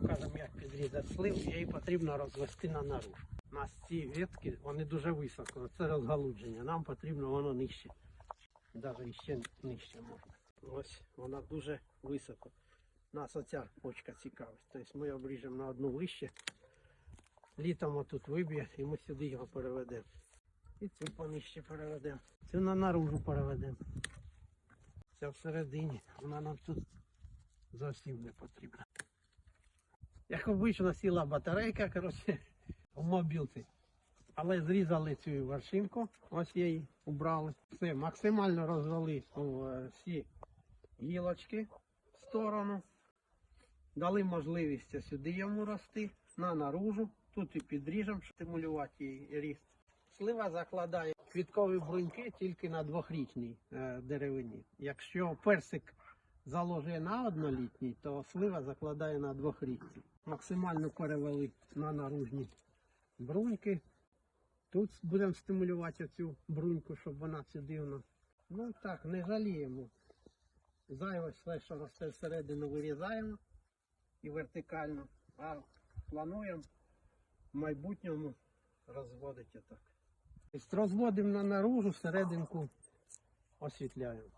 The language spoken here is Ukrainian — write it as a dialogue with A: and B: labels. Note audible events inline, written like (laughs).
A: покажемо, як підрізати слив. Її потрібно розвести на наружу. У нас ці ветки, вони дуже високо. Це розгалудження. Нам потрібно воно нижче. Навіть ще нижче можна. Ось вона дуже високо. Нас оця почка цікавить. Тобто ми обріжемо на одну вище. Літом отут виб'є і ми сюди його переведемо. І цю понижче переведемо. Цю на наружу переведемо. Це всередині. Вона нам тут зовсім не потрібна. Як обично сіла батарейка, коротше, (laughs) в мобілці. Але зрізали цю вершинку, ось її убрали. Все, максимально розвели всі гілочки в сторону. Дали можливість сюди йому рости, на наружу. Тут і підріжемо, стимулювати її ріст. Слива закладає квіткові бруньки тільки на двохрічній е, деревині. Якщо персик заложує на однолітній, то слива закладає на двохрічній. Максимально перевели на наружні бруньки. Тут будемо стимулювати цю бруньку, щоб вона сюди у нас. Ну так, не жаліємо. Зайве все, що росте всередину, вирізаємо і вертикально. А плануємо в майбутньому розводити так. Тобто розводимо на наружу, серединку освітляємо.